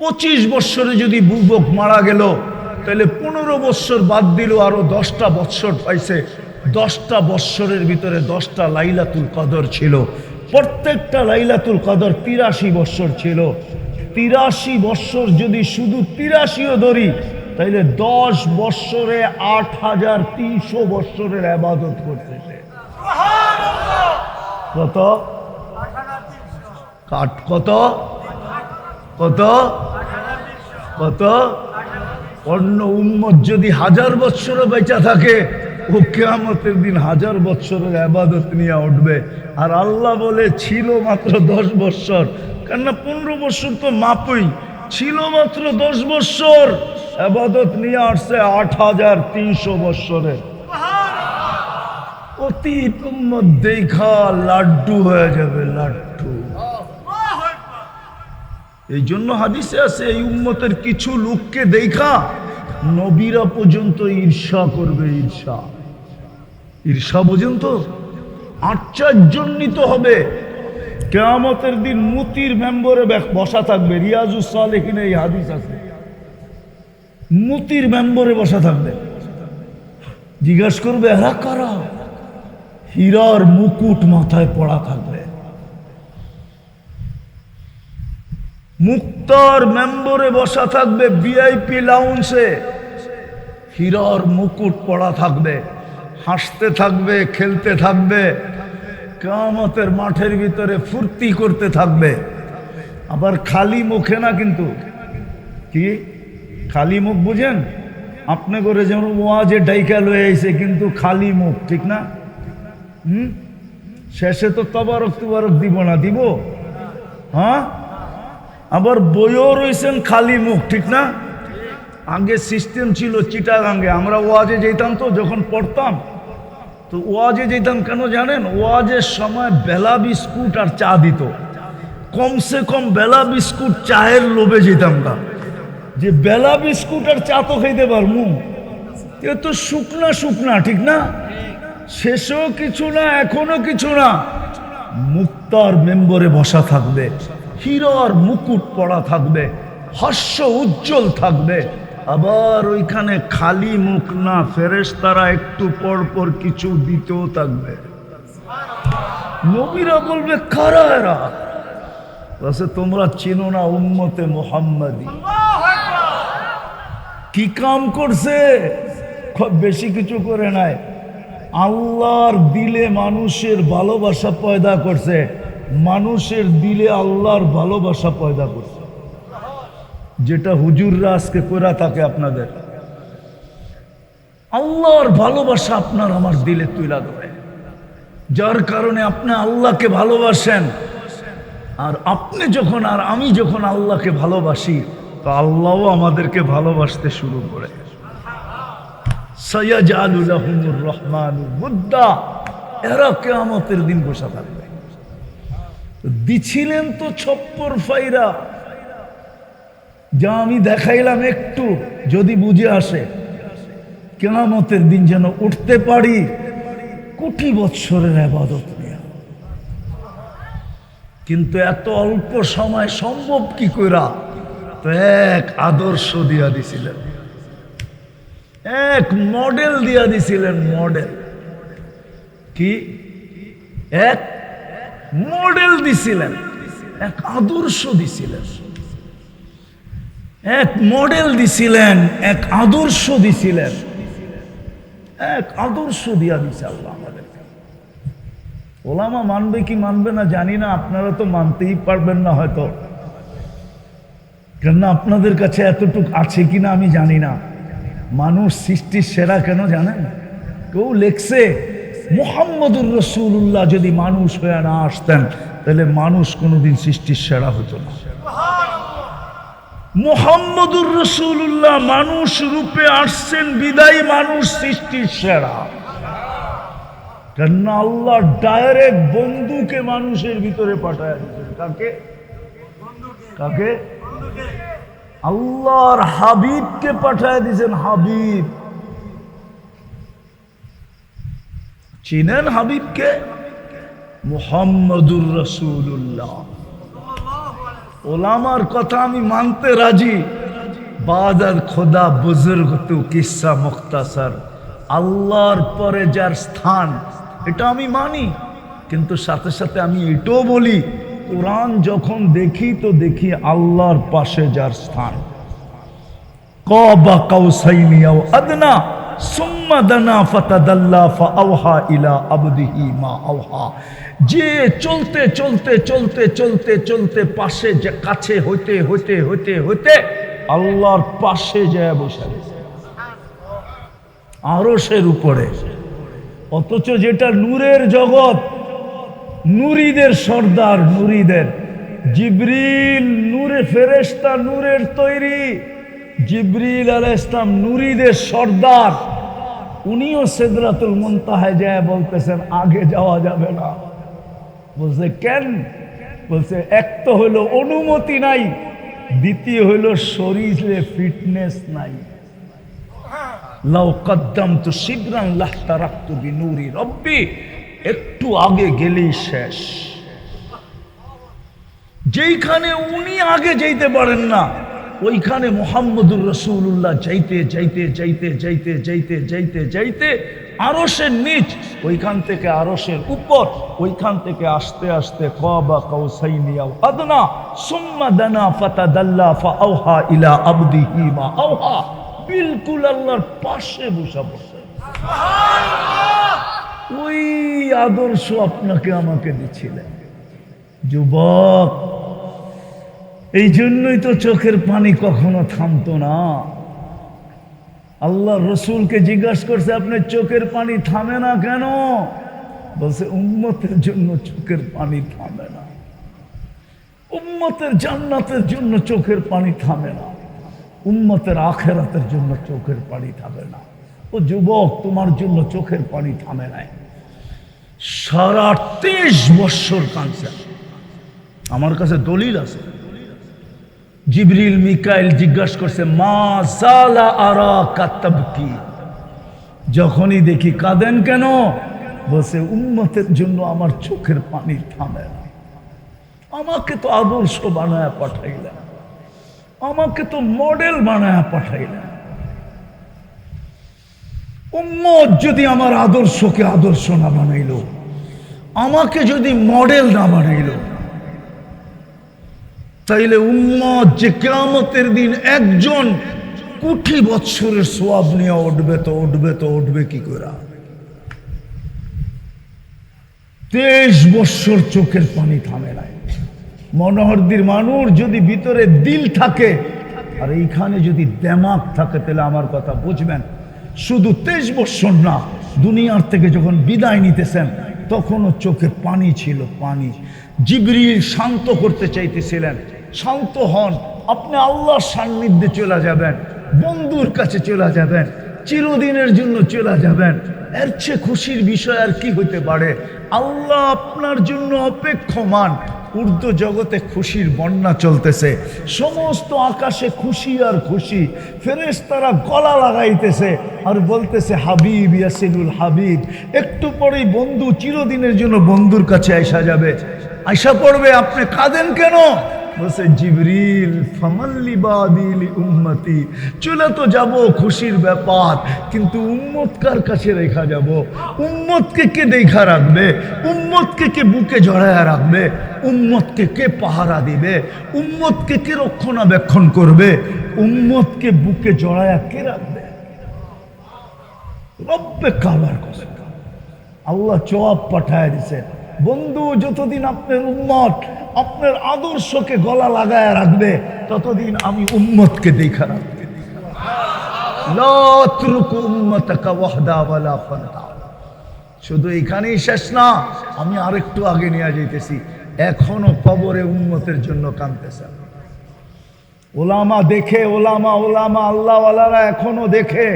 পঁচিশ বৎসরে যদি বুবক মারা গেল তাহলে পনেরো বৎসর বাদ দিল আরও দশটা বৎসর পাইছে। দশটা বৎসরের ভিতরে দশটা লাইলাতুল কদর ছিল। প্রত্যেকটা লাইলাতুল কদর তিরাশি বৎসর ছিল। তিরাশি বৎসর যদি শুধু তিরাশিও ধরি তাইলে দশ বৎসরে আট হাজার তিনশো বৎসরের আবাদত করতেছে। কত? কাট কত? কত? কত? অন্য উম্মত যদি হাজার বৎসরও বেঁচা থাকে, ও কেয়ামতের দিন হাজার বৎসরের আবাদত নিয়ে উঠবে। আর আল্লাহ বলে, ছিল মাত্র দশ বৎসর। কেননা পনেরো বৎসর তো মাপই। ছিল মাত্র দশ বৎসর, আবাদত নিয়ে আসছে আট হাজার তিনশো বৎসরের অতি উম্মত দেখা লাড্ডু হয়ে যাবে, লাড্ডু। এই জন্য হাদিসে আছে, এই উম্মতের কিছু লোককে দেখা নবীরা পর্যন্ত ঈর্ষা করবে, ঈর্ষা। ঈর্ষা পর্যন্ত আশ্চর্যজনিত হবে। কেয়ামতের দিন মুতির মেম্বরে বসা থাকবে। রিয়াজুস সালেহিনে এই হাদিস আছে। মুতির মেম্বরে বসা থাকবে। জিজ্ঞাসা করবে, এরা কারা? হীরার মুকুট মাথায় পড়া থাকবে। মুক্তার মেম্বরে বসা থাকবে ভিআইপি লাউন্সে হিরর মুকুট পড়া থাকবে, হাসতে থাকবে, খেলতে থাকবে কামতের মাঠের ভিতরে ফুর্তি করতে থাকবে। আবার খালি মুখে না কিন্তু। কি? খালি মুখ বুঝেন? আপনি করে যেমন ওয়াজে ডাইকা লয়ে আইছে কিন্তু খালি মুখ, ঠিক না? হুম? শেষে তো তবারক তুবারক দিব না, দিব? হ্যাঁ? আবার বইও রয়েছেন খালি মুখ, ঠিক না? আগে সিস্টেম ছিল চিটাগাঙ্গে, আমরা ওয়াজে যেতাম তো, যখন পড়তাম। তো ওয়াজে যেতাম কেন জানেন? ওয়াজের সময় বেলা বিস্কুট আর চা দিত। কমসে কম বেলা বিস্কুট চায়ের লোভে যেতাম না যে বেলা বিস্কুট আর চা তো খাইতে পারমু। এ তো শুকনা শুকনা, ঠিক না? শেষও কিছু না, এখনও কিছু না। মুক্তার মেম্বরে বসা থাকবে। হিরর মুকুট পড়া থাকবে হাস্য উজ্জ্বল থাকবে। আবার ওইখানে খালি মুখ না ফেরেস তারা একটু পর পর কিছু দিতেও থাকবে। নবীরা বলবে, কারা এরা? বলছে, তোমরা চিনো না উম্মতে মোহাম্মদী। কি কাম করছে? খুব বেশি কিছু করে নাই। আল্লাহর দিলে মানুষের ভালোবাসা পয়দা করছে। মানুষের দিলে আল্লাহর ভালোবাসা পয়দা করছে। যেটা হুজুররা আজকে করা থাকে আপনাদের। আল্লাহর ভালোবাসা আপনার আমার দিলে তুলা ধরে। যার কারণে আপনি আল্লাহকে ভালোবাসেন। আর আপনি যখন আর আমি যখন আল্লাহকে ভালোবাসি, তো আল্লাহও আমাদেরকে ভালোবাসতে শুরু করে। সৈয়াজুর রহমান মুদ্দা। এরা কেয়ামতের দিন বসা থাকবে। দিছিলেন তো ছপ্পর ফাইরা। যা আমি দেখাইলাম একটু, যদি বুঝে আসে। কেনামতের দিন যেন উঠতে পারি, কোটি বৎসরের আবাদত নিয়ে। কিন্তু এত অল্প সময় সম্ভব কি কইরা? তো এক আদর্শ দিয়া দিছিলেন। এক মডেল দিয়া দিছিলেন মডেল। কি? এক মডেল দিছিলেন, এক আদর্শ দিছিলেন। এক মডেল দিছিলেন, এক আদর্শ দিছিলেন। এক আদর্শ দিয়া দিছে আল্লাহ আমাদেরকে। ওলামা মানবে কি মানবে না জানি না, আপনারা তো মানতেই পারবেন না হয়তো। কেননা আপনাদের কাছে এতটুক আছে কিনা আমি জানি না। মানুষ সৃষ্টির সেরা কেন জানেন? কেউ লেখছে মোহাম্মদুর রসুল্লাহ যদি মানুষ হয়ে না আসতেন তাহলে মানুষ কোনোদিন সৃষ্টির সেরা হতো না। মোহাম্মদুর রসুল্লাহ মানুষ রূপে আসছেন বিদায়ী মানুষ সৃষ্টির সেরা। কেননা আল্লাহ ডাইরেক্ট বন্ধুকে মানুষের ভিতরে পাঠায় কাকে? কাকে? আল্লাহর হাবিবকে পাঠায় দিয়েছেন হাবিব। চিনেন হাবিবকে? মোহাম্মদুর রসুল্লাহ ওলামার কথা আমি মানতে রাজি। বাদার খোদা বুজুর্গ তু কিসা মুক্তাসার আল্লাহর পরে যার স্থান, এটা আমি মানি। কিন্তু সাথে সাথে আমি এটাও বলি, কোরআন যখন দেখি তো দেখি আল্লাহর পাশে যার স্থান। কবা কাউসাইনি আও আদনা। সুম্মা দানা ফাতাদাল্লা ফাআওহা ইলা আবদিহি মা আওহা। যে চলতে চলতে চলতে চলতে চলতে পাশে যে কাছে হইতে হইতে হইতে হইতে আল্লাহর পাশে যায় বসে গেছে। আরশের উপরে। অথচ যেটা নূরের জগৎ, নুরিদের সর্দার, নুরিদের। জিব্রিল নূরে ফেরেশতা, নূরের তৈরি। জিব্রিল আল ইসলাম নুরিদের সর্দার। উনিও সেদরাতুল মুনতাহায় যায় বলতেছেন, আগে যাওয়া যাবে না। বলছে, কেন? বলছে, এক তো হইল অনুমতি নাই, দ্বিতীয় হইল শরীরে ফিটনেস নাই। লাউ তো একটু আগে গেলেই শেষ। যেইখানে উনি আগে যেতে পারেন না ওইখানে মোহাম্মদুর রসুল্লাহ যাইতে যাইতে যাইতে যাইতে যাইতে যাইতে যাইতে আরসের নিচ, ওইখান থেকে আরসের উপর, ওইখান থেকে আসতে আসতে কবা কৌসাইনিয়াও আদনা, সুম্মা দানা ফাতাদাল্লা ফাআওহা ইলা আবদিহি মা আওহা। বিলকুল আল্লাহর পাশে বসা বসে। ওই আদর্শ আপনাকে আমাকে দিচ্ছিলেন যুবক এই জন্যই তো চোখের পানি কখনো থামতো না। আল্লাহ রসুলকে জিজ্ঞাসা করছে আপনার চোখের পানি থামে না কেন? বলছে, উম্মতের জন্য চোখের পানি থামে না। উম্মতের জান্নাতের জন্য চোখের পানি থামে না। উম্মতের আখেরাতের জন্য চোখের পানি থামে না। ও যুবক, তোমার জন্য চোখের পানি থামে নাই। সারা তেইশ বৎসর কাঁদছে। আমার কাছে দলিল আছে। জিবরিল, মিকাইল জিজ্ঞাসা করছে, মা সালা আরা কাতব কি যখনই দেখি কাঁদেন কেন? বলছে উন্মতের জন্য আমার চোখের পানি থামে আমাকে তো আদর্শ বানায় পাঠাইলেন। আমাকে তো মডেল বানায় পাঠাইলেন। উম্মত যদি আমার আদর্শকে আদর্শ না বানাইল, আমাকে যদি মডেল না বানাইল তাইলে উম্মত যে কেয়ামতের দিন একজন কোটি বৎসরের সোয়াব নিয়ে উঠবে তো উঠবে তো উঠবে কি করে? তেইশ বৎসর চোখের পানি থামে নাই। মনোহরদির মানুষ যদি ভিতরে দিল থাকে, আর এইখানে যদি দেমাগ থাকে, তাহলে আমার কথা বুঝবেন। শুধু তেইশ বৎসর না, দুনিয়ার থেকে যখন বিদায় নিতেছেন, তখনও চোখে পানি ছিল, পানি। জিবরিল শান্ত করতে চাইতেছিলেন। শান্ত হন। আপনি আল্লাহর সান্নিধ্যে চলে যাবেন, বন্ধুর কাছে চলে যাবেন, চিরদিনের জন্য চলে যাবেন। এর চেয়ে খুশির বিষয় আর কি হতে পারে? আল্লাহ আপনার জন্য অপেক্ষমান। উর্দু জগতে খুশির বন্যা চলতেছে। সমস্ত আকাশে খুশি আর খুশি। ফেরেস তারা গলা লাগাইতেছে আর বলতেছে, হাবিব ইয়াসিনুল হাবিব, একটু পরেই বন্ধু চিরদিনের জন্য বন্ধুর কাছে আইসা যাবে। আইসা পড়বে, আপনি কাঁদেন কেন? বলছে, জিবরিল ফামাল্লি বাদিল উম্মতি। চলে তো যাব, খুশির ব্যাপার, কিন্তু উম্মত কার কাছে রেখা যাব? উম্মতকে কে দেখা রাখবে? উম্মতকে কে বুকে জড়ায়া রাখবে? উম্মতকে কে পাহারা দিবে? উম্মতকে কে রক্ষণাবেক্ষণ করবে? উম্মতকে বুকে জড়ায়া কে রাখবে? রব্বে কাবার কথা আল্লাহ জবাব পাঠায় দিছে, বন্ধু, যতদিন আপনার উম্মত আপনার আদর্শকে গলা লাগায় রাখবে, ততদিন আমি উম্মতকে দেখা ওয়াহদা শুধু এখানেই শেষ না, আমি আরেকটু আগে নিয়ে যাইতেছি। এখনও কবরে উন্মতের জন্য কাঁদতেছে ওলামা দেখে, ওলামা ওলামা, আল্লাহওয়ালারা এখনও দেখে।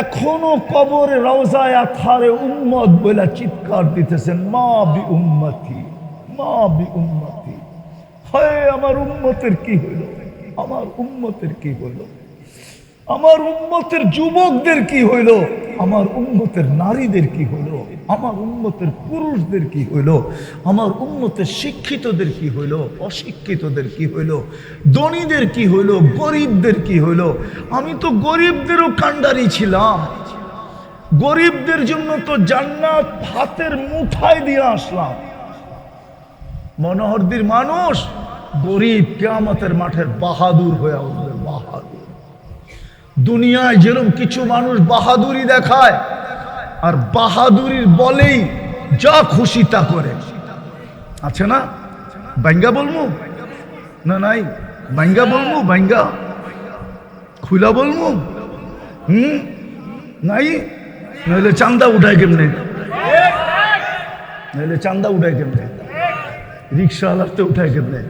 এখনও কবরে রওজায় আথারে উম্মত বলে চিৎকার দিতেছেন, মা বি উম্মতি। মা বি উম্মতি। হয়, আমার উম্মতের কি হইল আমার উম্মতের কি হইল আমার উম্মতের যুবকদের কি হইল আমার উন্মতের নারীদের কি হলো? আমার উন্মতের পুরুষদের কি হইল আমার উন্মতের শিক্ষিতদের কি হইল অশিক্ষিতদের কি হইল ধনীদের কি হইল গরিবদের কি হইল আমি তো গরিবদেরও কাণ্ডারি ছিলাম। গরিবদের জন্য তো জান্নাত হাতের মুঠায় দিয়ে আসলাম। মনোহরদির মানুষ গরিব কেয়ামতের মাঠের বাহাদুর হয়ে উঠবে, বাহাদুর। দুনিয়ায় যেরকম কিছু মানুষ বাহাদুরি দেখায়, আর বাহাদুরির বলেই যা খুশি তা করে। আছে না? বাঙ্গা বলব না, নাই। বাঙ্গা বলব বাঙ্গা খুলা বলব হুম? নাই? নইলে চান্দা উঠায় কেমনে? নইলে চান্দা উঠায় কেমনে? রিক্সা আলারতে উঠায় কেমনে?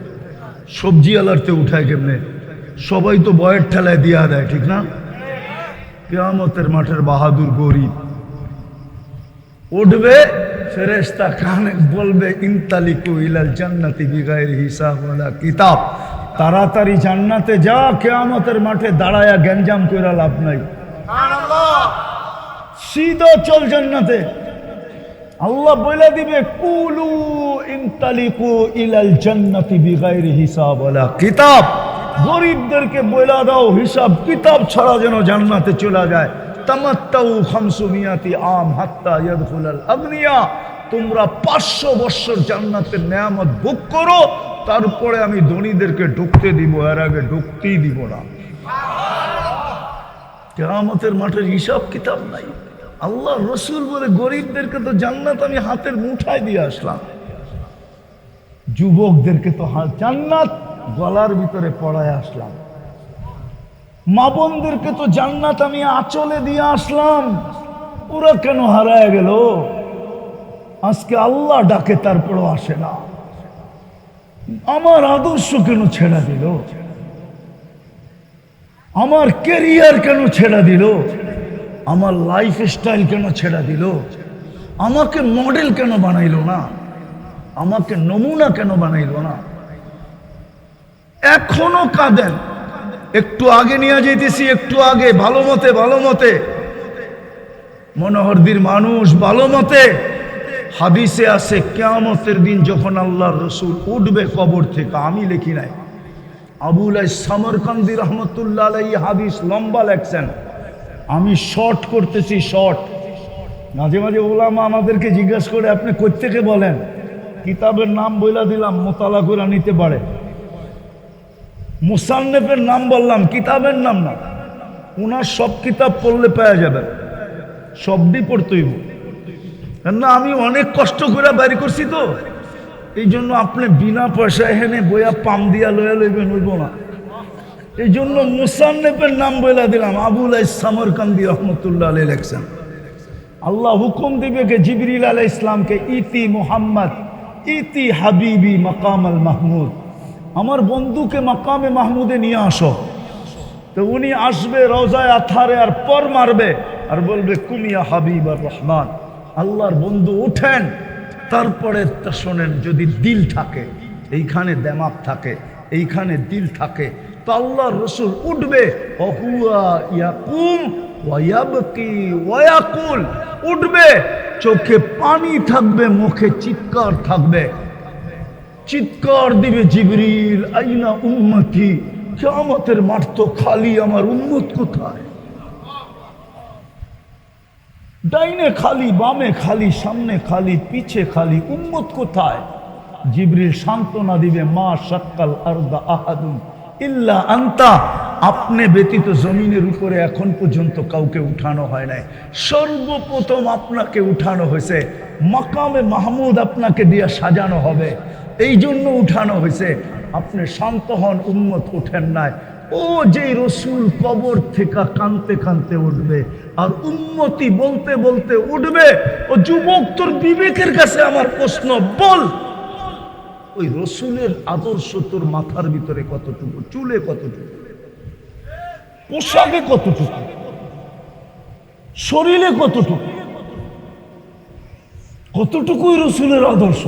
সবজি আলারতে উঠায় কেমনে? সবাই তো বয়ের ঠেলায় দিয়া দেয় ঠিক না? কেয়ামতের মাঠের বাহাদুর গরিব। উঠবে ফেরেস্তা কানে বলবে ইনতালিকু ইলাল জান্নাতি বিগাইর হিসাব ওয়ালা কিতাব। তাড়াতাড়ি জান্নাতে যা কেয়ামতের মাঠে দাঁড়ায়া গ্যাঞ্জাম কইরা লাভ নাই। সিধা চল জান্নাতে। আল্লাহ বলে দিবে, কুলু ইনতালিকু ইলাল জান্নাতি বিগাইরি হিসাব ওয়ালা কিতাব। গরিবদেরকে বলে দাও, হিসাব কিতাব ছাড়া যেন জান্নাতে চলে যায়। তামাত্তাউ খামসু মিয়াতি আম হাত্তা ইয়াদখুলাল আগনিয়া। তোমরা পাঁচশো বৎসর জান্নাতের নেয়ামত ভোগ করো, তারপরে আমি ধনীদেরকে ঢুকতে দিব, এর আগে ঢুকতেই দিব না। কেয়ামতের মাঠের হিসাব কিতাব নাই। আল্লাহ রসুল বলে গরিবদেরকে তো জান্নাত আমি হাতের মুঠায় দিয়ে আসলাম। যুবকদেরকে তো জান্নাত গলার ভিতরে পড়ায় আসলাম। মা বোনদেরকে তো জান্নাত আমি আঁচলে দিয়ে আসলাম। ওরা কেন হারায় গেল? আজকে আল্লাহ ডাকে, তারপরও আসে না। আমার আদর্শ কেন ছেড়া দিল? আমার কেরিয়ার কেন ছেড়া দিল? আমার লাইফ স্টাইল কেন ছেড়া দিল? আমাকে মডেল কেন বানাইলো না? আমাকে নমুনা কেন বানাইলো না? এখনও কাঁদেন। একটু আগে নিয়ে যেতেছি একটু আগে, ভালো মতে ভালো মতে। মনোহরদির মানুষ ভালো মতে। হাদিসে আছে, কেয়ামতের দিন যখন আল্লাহর রসুল উঠবে কবর থেকে, আমি লিখি নাই। আবুল সামরকান্দি রহমতুল্লাহ হাদিস লম্বা লেখছেন। আমি শর্ট করতেছি শর্ট মাঝে মাঝে ওলামা আমাদেরকে জিজ্ঞাসা করে, আপনি কোথেকে বলেন? কিতাবের নাম বইলা দিলাম, মোতালা করে নিতে পারে। মুসান্নেফের নাম বললাম, কিতাবের নাম না। ওনার সব কিতাব পড়লে পাওয়া যাবে। সবটি পড়তেই না, আমি অনেক কষ্ট করে বাইর করছি তো। এই জন্য আপনি বিনা পয়সায় হেনে বইয়া পাম দিয়া লয়া লইবেন, হইব না। এই জন্য মুসান্নেফের নাম বলে দিলাম। আবুল সামরকান্দি রহমতুল্লাহ আলী লেখছেন। আল্লাহ হুকুম দিবে কে জিবরিল আলাই ইসলামকে ইতি মুহাম্মদ, ইতি হাবিবি মাকাম আল মাহমুদ। আমার বন্ধুকে মাকামে মাহমুদে নিয়ে আসো। তো উনি আসবে রোজায় আথারে আর পর মারবে আর বলবে কুমিয়া হাবিব আর রহমান, আল্লাহর বন্ধু উঠেন, তারপরে শোনেন যদি দিল থাকে, এইখানে দেমাক থাকে, এইখানে দিল থাকে তো আল্লাহর রসুল উঠবে অহুয়া ইয়াকুম ওয়াকুল উঠবে, চোখে পানি থাকবে, মুখে চিৎকার থাকবে। চিৎকার দিবে জিবরিল, আইনা উম্মতি কেমতের মাঠ তো খালি, আমার উম্মত কোথায়? ডাইনে খালি, বামে খালি, সামনে খালি, পিছে খালি, উম্মত কোথায়? জিবরিল সান্ত্বনা দিবে, মা সাক্কাল আরদা আহাদুন। ইল্লা আন্তা, আপনি ব্যতীত জমিনের উপরে এখন পর্যন্ত কাউকে উঠানো হয় নাই। সর্বপ্রথম আপনাকে উঠানো হয়েছে, মাকামে মাহমুদ আপনাকে দিয়ে সাজানো হবে। এই জন্য উঠানো হয়েছে, আপনি শান্ত হন উন্মত উঠেন নাই। ও যে রসুল কবর থেকে কানতে কানতে উঠবে, আর উন্মতি বলতে বলতে উঠবে, ও যুবক তোর বিবেকের কাছে আমার প্রশ্ন, বল। ওই রসুলের আদর্শ তোর মাথার ভিতরে কতটুকু? চুলে কতটুকু? পোশাকে কতটুকু? শরীরে কতটুকু? কতটুকুই রসুলের আদর্শ?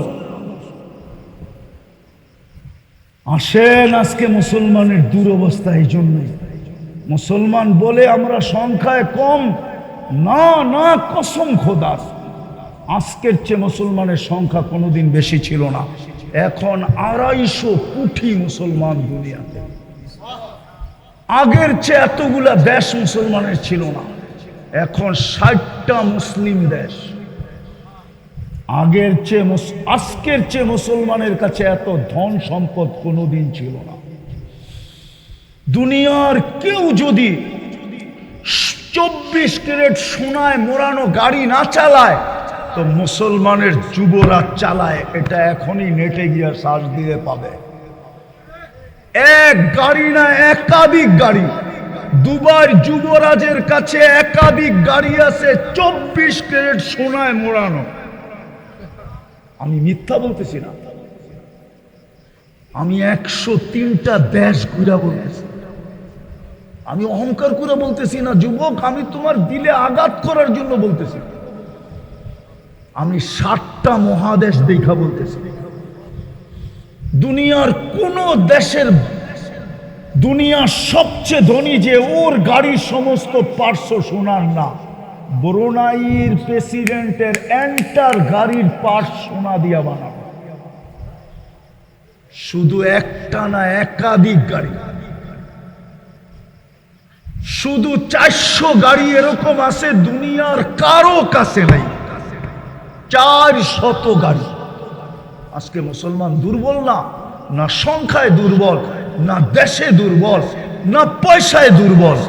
আসেন আজকে মুসলমানের দুরবস্থা এই জন্যই। মুসলমান বলে আমরা সংখ্যায় কম। না না, কসম খোদার। আজকের চেয়ে মুসলমানের সংখ্যা কোনোদিন বেশি ছিল না। এখন আড়াইশো কোটি মুসলমান দুনিয়াতে। আগের চেয়ে এতগুলা দেশ মুসলমানের ছিল না। এখন ষাটটা মুসলিম দেশ। আগের চেয়ে আজকের চেয়ে মুসলমানের কাছে এত ধন সম্পদ কোনোদিন ছিল না। দুনিয়ার কেউ যদি চব্বিশ ক্যারেট সোনায় মোড়ানো গাড়ি না চালায় তো মুসলমানের যুবরা চালায়, এটা এখনই নেটে গিয়ে সার্চ দিয়ে পাবে। এক গাড়ি না একাধিক গাড়ি। দুবার যুবরাজের কাছে একাধিক গাড়ি আছে, চব্বিশ ক্যারেট সোনায় মোড়ানো। আমি মিথ্যা বলতেছি না। আমি একশো তিনটা দেশ ঘুরা বলতেছি। আমি অহংকার করে বলতেছি না, যুবক, আমি তোমার দিলে আঘাত করার জন্য বলতেছি। আমি সাতটা মহাদেশ দেখা বলতেছি। দুনিয়ার কোন দেশের দুনিয়ার সবচেয়ে ধনী যে ওর গাড়ির সমস্ত পার্শ্ব শোনার না। ব্রুনাইয়ের প্রেসিডেন্টের এন্টার গাড়ির পার্স সোনা দিয়া বানানো। শুধু একটা না, একাধিক গাড়ি। শুধু চারশো গাড়ি এরকম আছে, দুনিয়ার কারও কাছে নাই। চার শত গাড়ি। আজকে মুসলমান দুর্বল না না সংখ্যায় দুর্বল, না দেশে দুর্বল, না পয়সায় দুর্বল।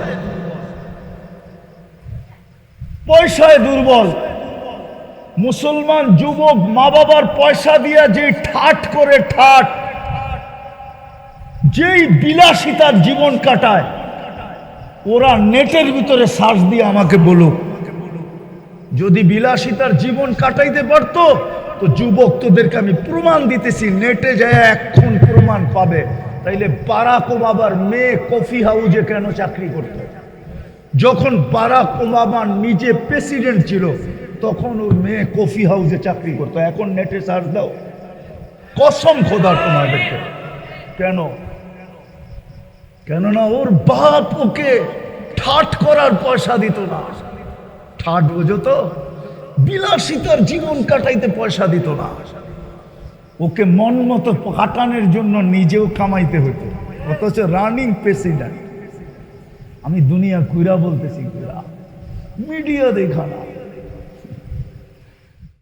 পয়সায় দুর্বল। মুসলমান যুবক মা বাবার পয়সা দিয়া যে ঠাট করে ঠাট, যেই বিলাসিতার জীবন কাটায়, ওরা নেটের ভিতরে সার্চ দিয়ে আমাকে বলুক যদি বিলাসিতার জীবন কাটাইতে পারতো, তো যুবক তোদেরকে আমি প্রমাণ দিতেছি, নেটে যায় এখন প্রমাণ পাবে। তাইলে বারাক ওবাবার মেয়ে কফি হাউজে কেন চাকরি করতো? যখন বারাক ওবামা নিজে প্রেসিডেন্ট ছিল, তখন ওর মেয়ে কফি হাউসে চাকরি করতো। এখন নেটে সার্চ দাও। কসম খোদার তোমাদেরকে। কেন? কেননা ওর বাপ ওকে ঠাট করার পয়সা দিত না। ঠাট বোঝো তো? বিলাসিতার জীবন কাটাইতে পয়সা দিত না। ওকে মন মতো কাটানোর জন্য নিজেও কামাইতে হতো অথচ রানিং প্রেসিডেন্ট আমি দুনিয়া কুইরা বলতেছি কুইরা মিডিয়া দেখা না